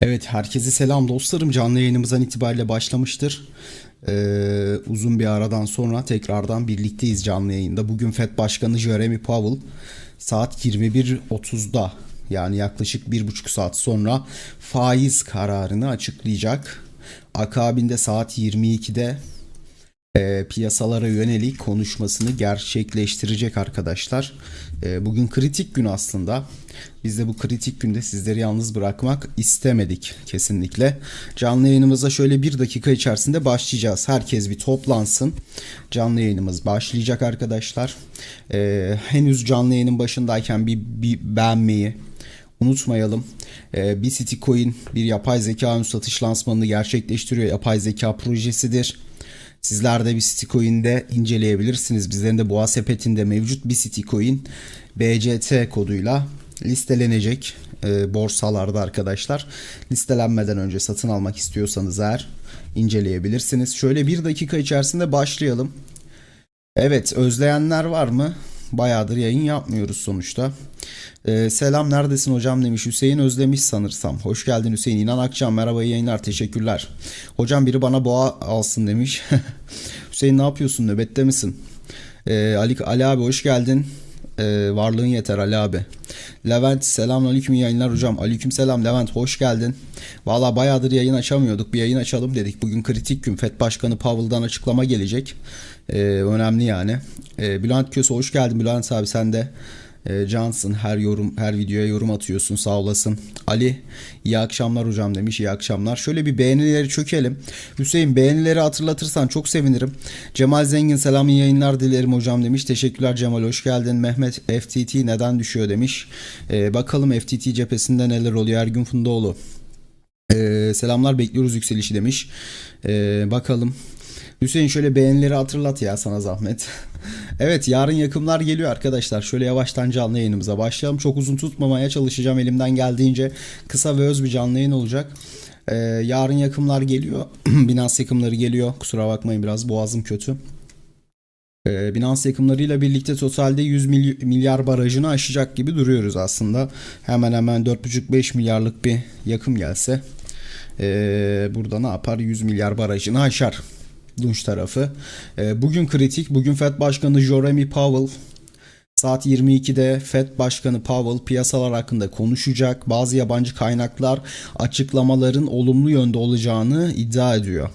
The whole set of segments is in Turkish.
Evet, herkese selam dostlarım. Canlı yayınımızdan itibariyle başlamıştır. Ee, uzun bir aradan sonra tekrardan birlikteyiz canlı yayında. Bugün FED Başkanı Jeremy Powell saat 21.30'da yani yaklaşık bir buçuk saat sonra faiz kararını açıklayacak. Akabinde saat 22'de e, piyasalara yönelik konuşmasını gerçekleştirecek arkadaşlar. E, bugün kritik gün aslında. Biz de bu kritik günde sizleri yalnız bırakmak istemedik kesinlikle. Canlı yayınımıza şöyle bir dakika içerisinde başlayacağız. Herkes bir toplansın. Canlı yayınımız başlayacak arkadaşlar. E, henüz canlı yayının başındayken bir, bir beğenmeyi, Unutmayalım. E, City Coin bir yapay zeka ön satış lansmanını gerçekleştiriyor. Yapay zeka projesidir. Sizler de bir Citycoin'de inceleyebilirsiniz. Bizlerin de boğa sepetinde mevcut bir Citycoin BCT koduyla listelenecek e, borsalarda arkadaşlar. Listelenmeden önce satın almak istiyorsanız eğer inceleyebilirsiniz. Şöyle bir dakika içerisinde başlayalım. Evet özleyenler var mı? Bayağıdır yayın yapmıyoruz sonuçta. Ee, selam neredesin hocam demiş Hüseyin özlemiş sanırsam. Hoş geldin Hüseyin. İnan Akçam merhaba yayınlar teşekkürler. Hocam biri bana boğa alsın demiş. Hüseyin ne yapıyorsun nöbette misin? Ee, Ali, Ali abi hoş geldin. Ee, varlığın yeter Ali abi. Levent selam aleyküm yayınlar hocam. Aleyküm selam Levent hoş geldin. Valla bayağıdır yayın açamıyorduk. Bir yayın açalım dedik. Bugün kritik gün. FED Başkanı Powell'dan açıklama gelecek. Ee, önemli yani. Ee, Bülent Köse hoş geldin Bülent abi sen de. Ee, Cansın her yorum her videoya yorum atıyorsun sağ olasın. Ali iyi akşamlar hocam demiş iyi akşamlar. Şöyle bir beğenileri çökelim. Hüseyin beğenileri hatırlatırsan çok sevinirim. Cemal Zengin selam iyi yayınlar dilerim hocam demiş. Teşekkürler Cemal hoş geldin. Mehmet FTT neden düşüyor demiş. Ee, bakalım FTT cephesinde neler oluyor Ergün Fundoğlu. Ee, selamlar bekliyoruz yükselişi demiş. Ee, bakalım. Hüseyin şöyle beğenileri hatırlat ya sana zahmet. evet yarın yakımlar geliyor arkadaşlar. Şöyle yavaştan canlı yayınımıza başlayalım. Çok uzun tutmamaya çalışacağım elimden geldiğince. Kısa ve öz bir canlı yayın olacak. Ee, yarın yakımlar geliyor. Binance yakımları geliyor. Kusura bakmayın biraz boğazım kötü. Ee, Binance yakımlarıyla birlikte totalde 100 mily- milyar barajını aşacak gibi duruyoruz aslında. Hemen hemen 4,5-5 milyarlık bir yakım gelse ee, burada ne yapar? 100 milyar barajını aşar. Dunç tarafı. Ee, bugün kritik. Bugün FED Başkanı Jeremy Powell Saat 22'de FED Başkanı Powell piyasalar hakkında konuşacak. Bazı yabancı kaynaklar açıklamaların olumlu yönde olacağını iddia ediyor.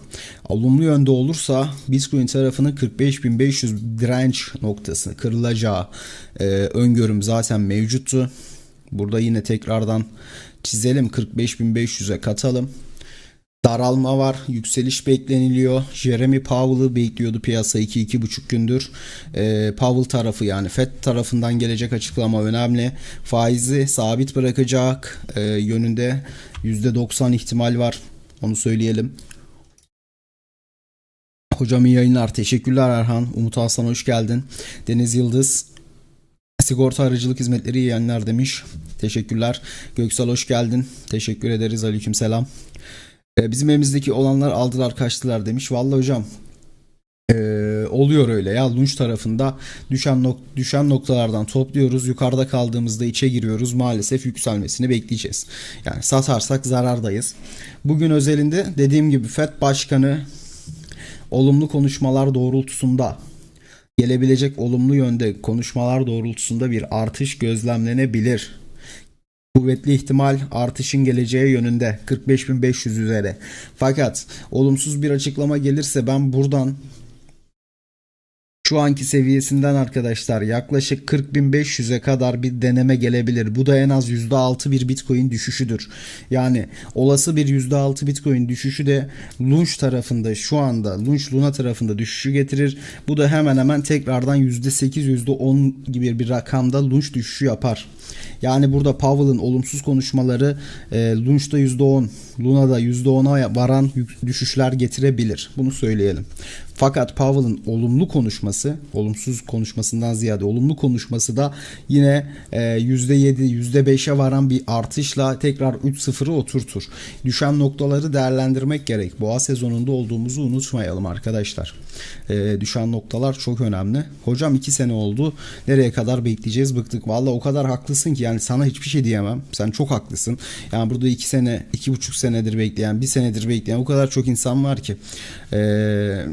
Olumlu yönde olursa Bitcoin tarafının 45.500 direnç noktası kırılacağı e, öngörüm zaten mevcuttu. Burada yine tekrardan çizelim 45.500'e katalım. Daralma var, yükseliş bekleniliyor. Jeremy Powell'ı bekliyordu piyasa 2-2,5 gündür. Ee, Powell tarafı yani FED tarafından gelecek açıklama önemli. Faizi sabit bırakacak e, yönünde %90 ihtimal var. Onu söyleyelim. Hocam iyi yayınlar. Teşekkürler Erhan. Umut Aslan hoş geldin. Deniz Yıldız Sigorta aracılık hizmetleri iyi yayınlar demiş. Teşekkürler. Göksel hoş geldin. Teşekkür ederiz. Aleyküm selam. Ee, bizim evimizdeki olanlar aldılar kaçtılar demiş. Vallahi hocam ee, oluyor öyle ya. Lunch tarafında düşen nok- düşen noktalardan topluyoruz. Yukarıda kaldığımızda içe giriyoruz. Maalesef yükselmesini bekleyeceğiz. Yani satarsak zarardayız. Bugün özelinde dediğim gibi FED başkanı olumlu konuşmalar doğrultusunda gelebilecek olumlu yönde konuşmalar doğrultusunda bir artış gözlemlenebilir kuvvetli ihtimal artışın geleceği yönünde 45.500 üzeri. Fakat olumsuz bir açıklama gelirse ben buradan şu anki seviyesinden arkadaşlar yaklaşık 40.500'e kadar bir deneme gelebilir. Bu da en az %6 bir Bitcoin düşüşüdür. Yani olası bir %6 Bitcoin düşüşü de Lunch tarafında şu anda Lunch Luna tarafında düşüşü getirir. Bu da hemen hemen tekrardan %8 %10 gibi bir rakamda Lunch düşüşü yapar. Yani burada Powell'ın olumsuz konuşmaları e, Lunch'ta %10, Luna'da %10'a varan düşüşler getirebilir. Bunu söyleyelim. Fakat Powell'ın olumlu konuşması, olumsuz konuşmasından ziyade olumlu konuşması da yine e, %7, %5'e varan bir artışla tekrar 3-0'ı oturtur. Düşen noktaları değerlendirmek gerek. Boğa sezonunda olduğumuzu unutmayalım arkadaşlar. E, düşen noktalar çok önemli. Hocam 2 sene oldu. Nereye kadar bekleyeceğiz? Bıktık. Vallahi o kadar haklısın ki yani sana hiçbir şey diyemem. Sen çok haklısın. Yani burada 2 sene, 2,5 senedir bekleyen, 1 senedir bekleyen o kadar çok insan var ki. Eee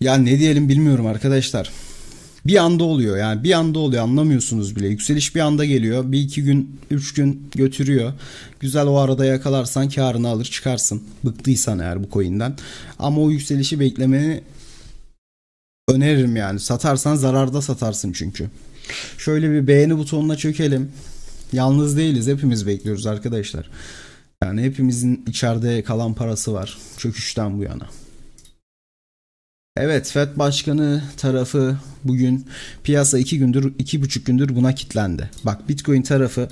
ya ne diyelim bilmiyorum arkadaşlar. Bir anda oluyor yani bir anda oluyor anlamıyorsunuz bile. Yükseliş bir anda geliyor. Bir iki gün, üç gün götürüyor. Güzel o arada yakalarsan karını alır çıkarsın. Bıktıysan eğer bu coin'den. Ama o yükselişi beklemeni öneririm yani. Satarsan zararda satarsın çünkü. Şöyle bir beğeni butonuna çökelim. Yalnız değiliz. Hepimiz bekliyoruz arkadaşlar. Yani hepimizin içeride kalan parası var. Çöküşten bu yana. Evet FED Başkanı tarafı bugün piyasa 2 gündür 2,5 gündür buna kitlendi. Bak Bitcoin tarafı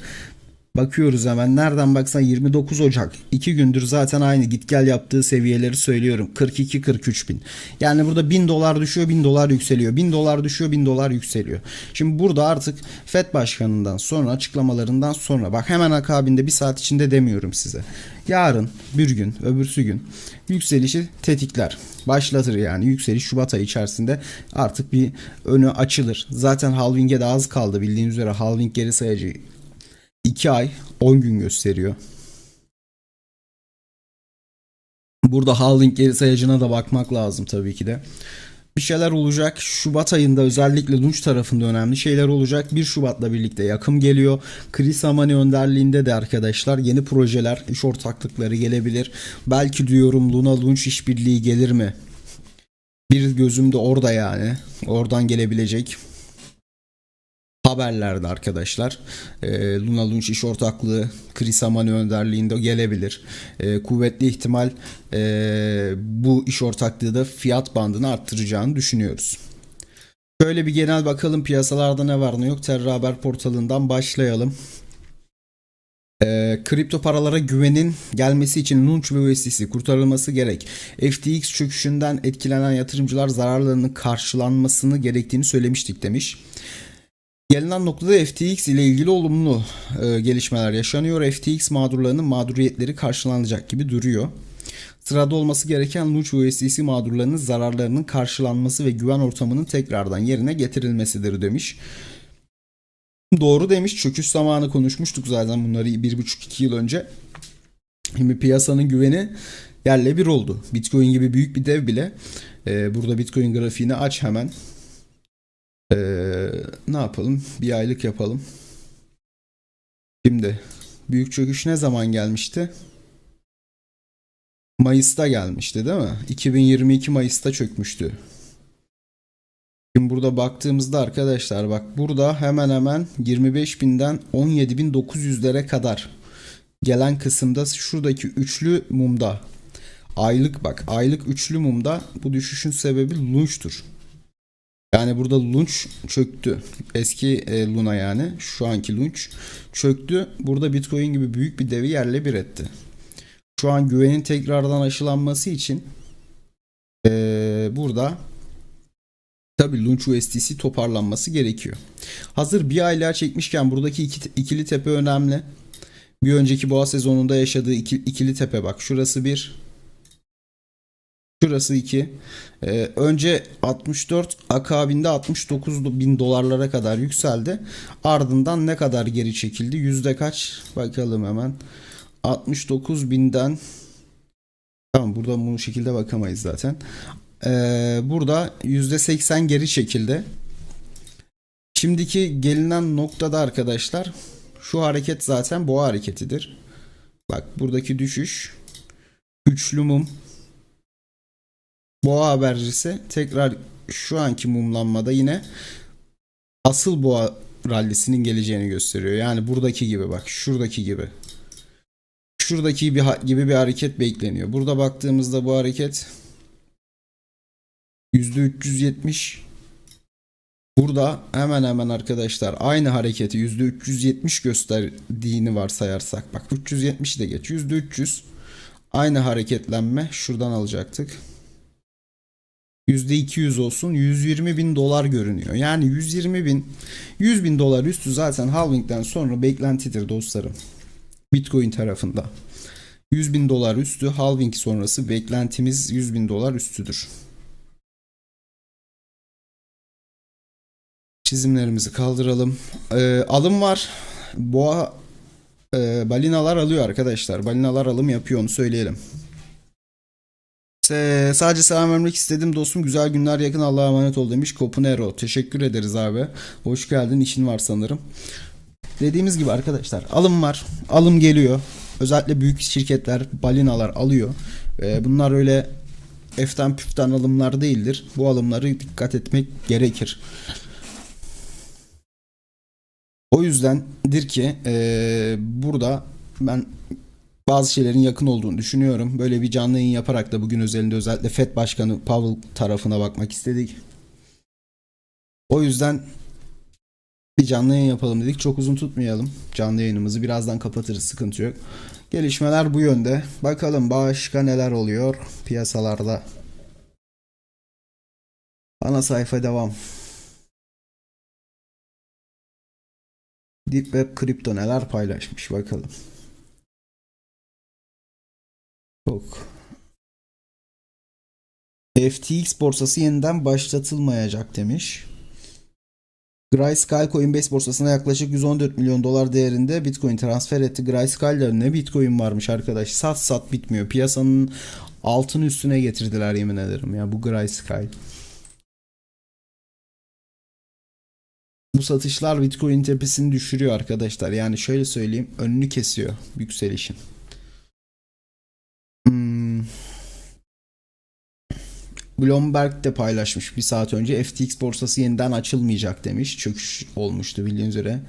bakıyoruz hemen nereden baksan 29 Ocak 2 gündür zaten aynı git gel yaptığı seviyeleri söylüyorum 42-43 bin. Yani burada 1000 dolar düşüyor 1000 dolar yükseliyor 1000 dolar düşüyor 1000 dolar yükseliyor. Şimdi burada artık FED Başkanı'ndan sonra açıklamalarından sonra bak hemen akabinde bir saat içinde demiyorum size. Yarın bir gün öbürsü gün yükselişi tetikler. Başlatır yani yükseliş Şubat ayı içerisinde artık bir önü açılır. Zaten halving'e de az kaldı bildiğiniz üzere halving geri sayacı 2 ay 10 gün gösteriyor. Burada halving geri sayacına da bakmak lazım tabii ki de. Bir şeyler olacak. Şubat ayında özellikle Lunch tarafında önemli şeyler olacak. 1 Şubat'la birlikte yakım geliyor. Chris Amani önderliğinde de arkadaşlar yeni projeler, iş ortaklıkları gelebilir. Belki diyorum Luna Lunch işbirliği gelir mi? Bir gözüm de orada yani. Oradan gelebilecek haberlerde arkadaşlar. E, Luna Lunch iş ortaklığı Chris Amani önderliğinde gelebilir. E, kuvvetli ihtimal e, bu iş ortaklığı da fiyat bandını arttıracağını düşünüyoruz. Şöyle bir genel bakalım piyasalarda ne var ne yok. Terra Haber portalından başlayalım. E, kripto paralara güvenin gelmesi için Lunch ve USDC kurtarılması gerek. FTX çöküşünden etkilenen yatırımcılar zararlarının karşılanmasını gerektiğini söylemiştik demiş. Gelinen noktada FTX ile ilgili olumlu e, gelişmeler yaşanıyor. FTX mağdurlarının mağduriyetleri karşılanacak gibi duruyor. Sırada olması gereken Lunch USDC mağdurlarının zararlarının karşılanması ve güven ortamının tekrardan yerine getirilmesidir demiş. Doğru demiş. Çöküş zamanı konuşmuştuk zaten bunları 1,5-2 yıl önce. Şimdi piyasanın güveni yerle bir oldu. Bitcoin gibi büyük bir dev bile. e, burada Bitcoin grafiğini aç hemen. Ee, ne yapalım? Bir aylık yapalım. Şimdi büyük çöküş ne zaman gelmişti? Mayıs'ta gelmişti değil mi? 2022 Mayıs'ta çökmüştü. Şimdi burada baktığımızda arkadaşlar bak burada hemen hemen 25.000'den 17.900'lere kadar gelen kısımda şuradaki üçlü mumda aylık bak aylık üçlü mumda bu düşüşün sebebi lunch'tur. Yani burada Lunch çöktü. Eski e, Luna yani. Şu anki Lunch çöktü. Burada Bitcoin gibi büyük bir devi yerle bir etti. Şu an güvenin tekrardan aşılanması için e, burada tabi Lunch USDC toparlanması gerekiyor. Hazır bir aylığa çekmişken buradaki iki, ikili tepe önemli. Bir önceki boğa sezonunda yaşadığı iki, ikili tepe bak. Şurası bir, Şurası 2. Ee, önce 64 akabinde 69 bin dolarlara kadar yükseldi. Ardından ne kadar geri çekildi? Yüzde kaç? Bakalım hemen. 69 binden Tamam burada bu şekilde bakamayız zaten. Ee, burada yüzde 80 geri çekildi. Şimdiki gelinen noktada arkadaşlar şu hareket zaten boğa hareketidir. Bak buradaki düşüş üçlü mum boğa habercisi tekrar şu anki mumlanmada yine asıl boğa rallisinin geleceğini gösteriyor. Yani buradaki gibi bak şuradaki gibi. Şuradaki bir gibi bir hareket bekleniyor. Burada baktığımızda bu hareket %370 Burada hemen hemen arkadaşlar aynı hareketi %370 gösterdiğini varsayarsak bak 370 de geç %300 aynı hareketlenme şuradan alacaktık. %200 olsun 120 bin dolar görünüyor. Yani 120 bin 100 bin dolar üstü zaten halvingden sonra beklentidir dostlarım. Bitcoin tarafında. 100 bin dolar üstü halving sonrası beklentimiz 100 bin dolar üstüdür. Çizimlerimizi kaldıralım. Ee, alım var. Boğa e, balinalar alıyor arkadaşlar. Balinalar alım yapıyor onu söyleyelim. Se- sadece selam vermek istedim dostum. Güzel günler yakın Allah'a emanet ol demiş. Copunero. Teşekkür ederiz abi. Hoş geldin. İşin var sanırım. Dediğimiz gibi arkadaşlar alım var. Alım geliyor. Özellikle büyük şirketler balinalar alıyor. Ee, bunlar öyle eften püften alımlar değildir. Bu alımları dikkat etmek gerekir. O yüzdendir ki eee, burada ben bazı şeylerin yakın olduğunu düşünüyorum. Böyle bir canlı yayın yaparak da bugün özelinde özellikle FED Başkanı Powell tarafına bakmak istedik. O yüzden bir canlı yayın yapalım dedik. Çok uzun tutmayalım canlı yayınımızı. Birazdan kapatırız sıkıntı yok. Gelişmeler bu yönde. Bakalım başka neler oluyor piyasalarda. Ana sayfa devam. Deep Web kripto neler paylaşmış bakalım. Çok. FTX borsası yeniden başlatılmayacak demiş. Grayscale Coinbase borsasına yaklaşık 114 milyon dolar değerinde Bitcoin transfer etti. Grayscale'de ne Bitcoin varmış arkadaş. Sat sat bitmiyor. Piyasanın altın üstüne getirdiler yemin ederim ya bu Grayscale. Bu satışlar Bitcoin tepesini düşürüyor arkadaşlar. Yani şöyle söyleyeyim önünü kesiyor yükselişin. Hmm. Bloomberg de paylaşmış bir saat önce FTX borsası yeniden açılmayacak demiş. Çöküş olmuştu bildiğiniz üzere.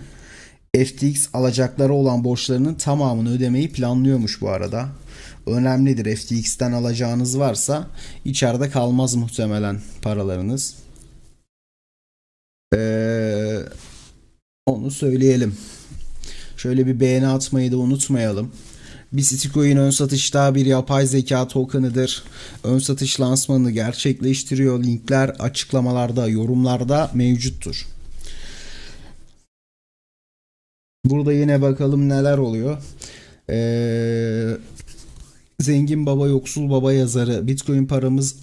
FTX alacakları olan borçlarının tamamını ödemeyi planlıyormuş bu arada. Önemlidir. FTX'ten alacağınız varsa içeride kalmaz muhtemelen paralarınız. Ee, onu söyleyelim. Şöyle bir beğeni atmayı da unutmayalım. Bitcoin ön satışta bir yapay zeka tokenıdır. Ön satış lansmanını gerçekleştiriyor. Linkler açıklamalarda, yorumlarda mevcuttur. Burada yine bakalım neler oluyor. Ee, Zengin Baba Yoksul Baba yazarı Bitcoin paramız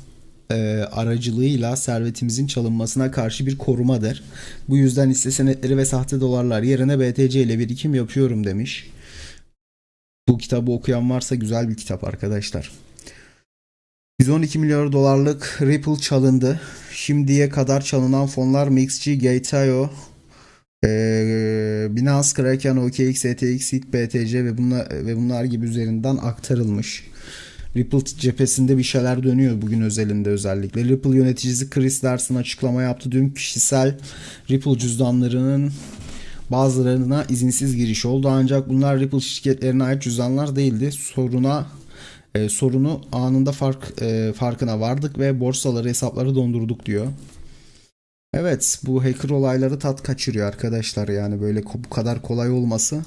e, aracılığıyla servetimizin çalınmasına karşı bir korumadır. Bu yüzden hisse senetleri ve sahte dolarlar yerine BTC ile birikim yapıyorum demiş. Bu kitabı okuyan varsa güzel bir kitap arkadaşlar. 112 milyar dolarlık Ripple çalındı. Şimdiye kadar çalınan fonlar MixG, Gate.io, ee, Binance, Kraken, OKX, ETX, HIT, BTC ve bunlar, ve bunlar gibi üzerinden aktarılmış. Ripple cephesinde bir şeyler dönüyor bugün özelinde özellikle. Ripple yöneticisi Chris Larsen açıklama yaptı. Dün kişisel Ripple cüzdanlarının bazılarına izinsiz giriş oldu. Ancak bunlar Ripple şirketlerine ait cüzdanlar değildi. Soruna e, sorunu anında fark e, farkına vardık ve borsaları hesapları dondurduk diyor. Evet bu hacker olayları tat kaçırıyor arkadaşlar yani böyle bu kadar kolay olması.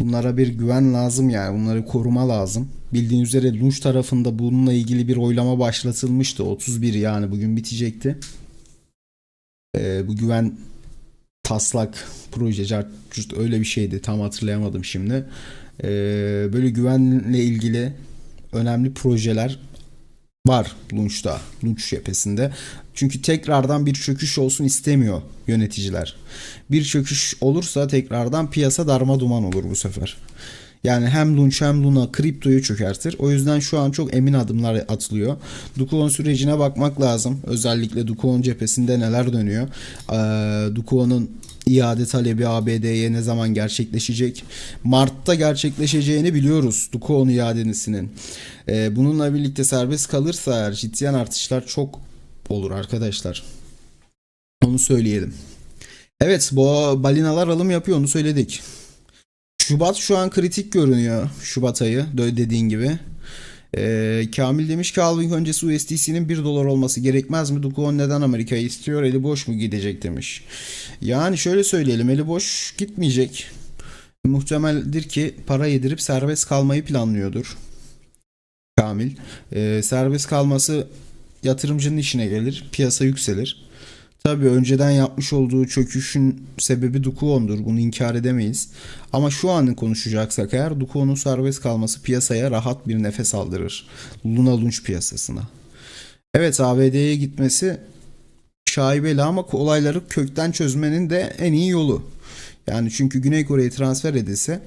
Bunlara bir güven lazım yani bunları koruma lazım. Bildiğiniz üzere Lunch tarafında bununla ilgili bir oylama başlatılmıştı. 31 yani bugün bitecekti. Ee, bu güven taslak proje cart öyle bir şeydi tam hatırlayamadım şimdi. Ee, böyle güvenle ilgili önemli projeler var Lunch'ta, Lunch cephesinde. Çünkü tekrardan bir çöküş olsun istemiyor yöneticiler. Bir çöküş olursa tekrardan piyasa darma duman olur bu sefer. Yani hem Lunch hem Luna kriptoyu çökertir. O yüzden şu an çok emin adımlar atılıyor. Duklon sürecine bakmak lazım. Özellikle Duklon cephesinde neler dönüyor. Ee, Duklon'un iade talebi ABD'ye ne zaman gerçekleşecek? Mart'ta gerçekleşeceğini biliyoruz Duklon iadesinin. Ee, bununla birlikte serbest kalırsa eğer ciddiyen artışlar çok olur arkadaşlar. Onu söyleyelim. Evet bu balinalar alım yapıyor onu söyledik. Şubat şu an kritik görünüyor. Şubat ayı dediğin gibi. Ee, Kamil demiş ki halving öncesi USDC'nin 1 dolar olması gerekmez mi? Dukuon neden Amerika'yı istiyor? Eli boş mu gidecek demiş. Yani şöyle söyleyelim eli boş gitmeyecek. Muhtemeldir ki para yedirip serbest kalmayı planlıyordur. Kamil. Ee, serbest kalması yatırımcının işine gelir. Piyasa yükselir. Tabii önceden yapmış olduğu çöküşün sebebi Dukuon'dur. Bunu inkar edemeyiz. Ama şu anı konuşacaksak eğer Dukuon'un serbest kalması piyasaya rahat bir nefes aldırır. Luna Launch piyasasına. Evet ABD'ye gitmesi şaibeli ama olayları kökten çözmenin de en iyi yolu. Yani çünkü Güney Kore'ye transfer edilse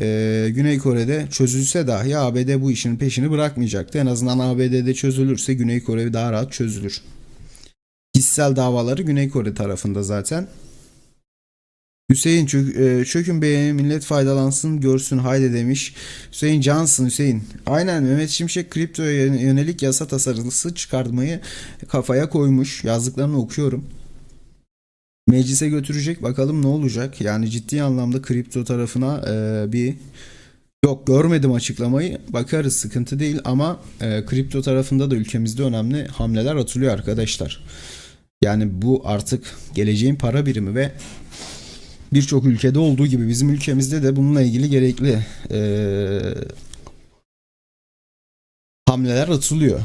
e, Güney Kore'de çözülse dahi ABD bu işin peşini bırakmayacaktı. En azından ABD'de çözülürse Güney Kore daha rahat çözülür. Kişisel davaları Güney Kore tarafında zaten. Hüseyin çök, e, çökün beğeni millet faydalansın görsün haydi demiş. Hüseyin Cansın Hüseyin. Aynen Mehmet Şimşek kriptoya yönelik yasa tasarısı çıkartmayı kafaya koymuş. Yazdıklarını okuyorum. Meclise götürecek bakalım ne olacak. Yani ciddi anlamda kripto tarafına e, bir Yok görmedim açıklamayı. Bakarız sıkıntı değil ama e, kripto tarafında da ülkemizde önemli hamleler atılıyor arkadaşlar. Yani bu artık geleceğin para birimi ve birçok ülkede olduğu gibi bizim ülkemizde de bununla ilgili gerekli e, hamleler atılıyor.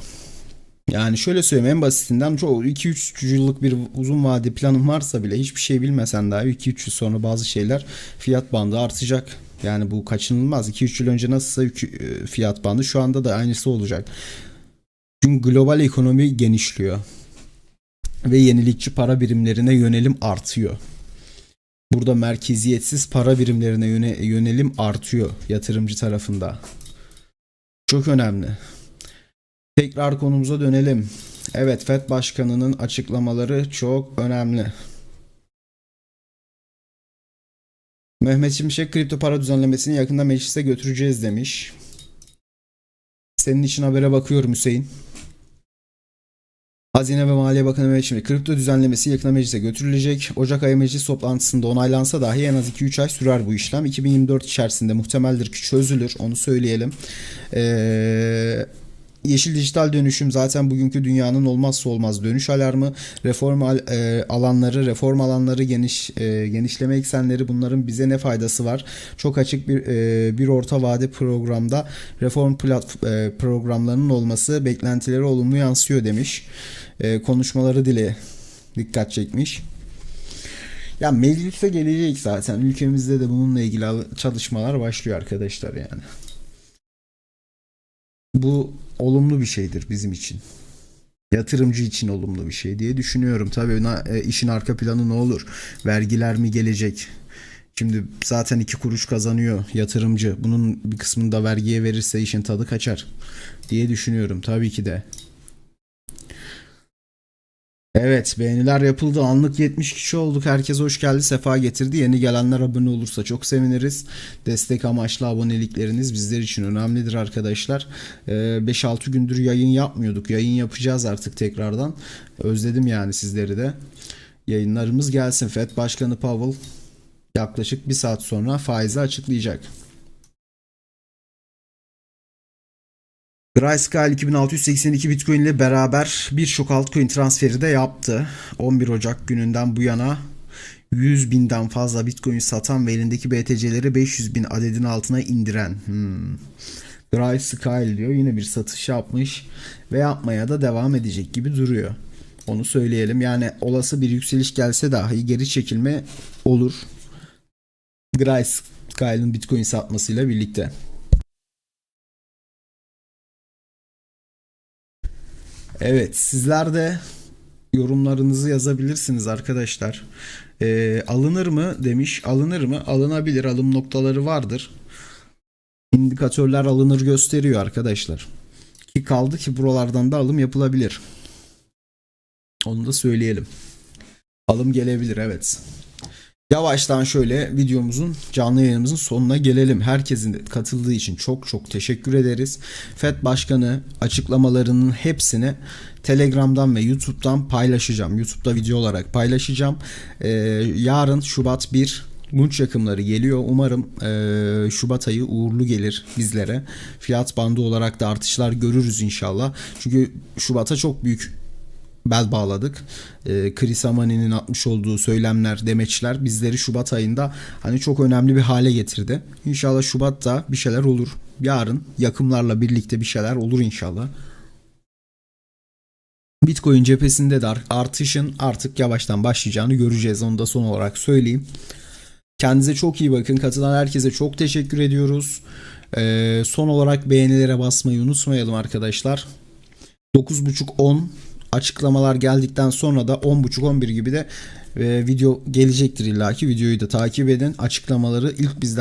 Yani şöyle söyleyeyim en basitinden çoğu 2-3 yıllık bir uzun vade planın varsa bile hiçbir şey bilmesen daha 2-3 yıl sonra bazı şeyler fiyat bandı artacak. Yani bu kaçınılmaz. 2-3 yıl önce nasılsa fiyat bandı şu anda da aynısı olacak. Çünkü global ekonomi genişliyor. Ve yenilikçi para birimlerine yönelim artıyor. Burada merkeziyetsiz para birimlerine yöne- yönelim artıyor yatırımcı tarafında. Çok önemli. Tekrar konumuza dönelim. Evet, FED Başkanı'nın açıklamaları çok önemli. Mehmet Şimşek kripto para düzenlemesini yakında meclise götüreceğiz demiş. Senin için habere bakıyorum Hüseyin. Hazine ve Maliye Bakanı Mehmet Şimşek kripto düzenlemesi yakında meclise götürülecek. Ocak ayı meclis toplantısında onaylansa dahi en az 2-3 ay sürer bu işlem. 2024 içerisinde muhtemeldir ki çözülür onu söyleyelim. Ee, Yeşil dijital dönüşüm zaten bugünkü dünyanın olmazsa olmaz dönüş alarmı. Reform al- e, alanları, reform alanları, geniş e, genişleme eksenleri bunların bize ne faydası var? Çok açık bir e, bir orta vade programda reform plat, e, programlarının olması beklentileri olumlu yansıyor demiş. E, konuşmaları dile dikkat çekmiş. Ya meclise gelecek zaten. Ülkemizde de bununla ilgili al- çalışmalar başlıyor arkadaşlar yani. Bu olumlu bir şeydir bizim için. Yatırımcı için olumlu bir şey diye düşünüyorum. Tabii e, işin arka planı ne olur? Vergiler mi gelecek? Şimdi zaten iki kuruş kazanıyor yatırımcı. Bunun bir kısmını da vergiye verirse işin tadı kaçar diye düşünüyorum. Tabii ki de. Evet beğeniler yapıldı. Anlık 70 kişi olduk. Herkes hoş geldi. Sefa getirdi. Yeni gelenler abone olursa çok seviniriz. Destek amaçlı abonelikleriniz bizler için önemlidir arkadaşlar. Ee, 5-6 gündür yayın yapmıyorduk. Yayın yapacağız artık tekrardan. Özledim yani sizleri de. Yayınlarımız gelsin. FED Başkanı Powell yaklaşık bir saat sonra faizi açıklayacak. Grayscale 2682 Bitcoin ile beraber birçok altcoin transferi de yaptı. 11 Ocak gününden bu yana 100 binden fazla Bitcoin satan ve elindeki BTC'leri 500 bin adedin altına indiren. Hmm. Grayscale diyor yine bir satış yapmış ve yapmaya da devam edecek gibi duruyor. Onu söyleyelim. Yani olası bir yükseliş gelse dahi geri çekilme olur. Grayscale'ın Bitcoin satmasıyla birlikte. Evet, sizler de yorumlarınızı yazabilirsiniz arkadaşlar. Ee, alınır mı demiş. Alınır mı? Alınabilir. Alım noktaları vardır. İndikatörler alınır gösteriyor arkadaşlar. Ki kaldı ki buralardan da alım yapılabilir. Onu da söyleyelim. Alım gelebilir evet. Yavaştan şöyle videomuzun canlı yayınımızın sonuna gelelim. Herkesin katıldığı için çok çok teşekkür ederiz. FED Başkanı açıklamalarının hepsini Telegram'dan ve YouTube'dan paylaşacağım. YouTube'da video olarak paylaşacağım. Ee, yarın Şubat 1 Bunç yakımları geliyor. Umarım eee, Şubat ayı uğurlu gelir bizlere. Fiyat bandı olarak da artışlar görürüz inşallah. Çünkü Şubat'a çok büyük bel bağladık. Ee, Chris Amani'nin atmış olduğu söylemler, demeçler bizleri Şubat ayında hani çok önemli bir hale getirdi. İnşallah Şubat'ta bir şeyler olur. Yarın yakımlarla birlikte bir şeyler olur inşallah. Bitcoin cephesinde de artışın artık yavaştan başlayacağını göreceğiz. Onu da son olarak söyleyeyim. Kendinize çok iyi bakın. Katılan herkese çok teşekkür ediyoruz. Ee, son olarak beğenilere basmayı unutmayalım arkadaşlar. 9.30-10 açıklamalar geldikten sonra da 10.30-11 gibi de e, video gelecektir illaki. Videoyu da takip edin. Açıklamaları ilk bizden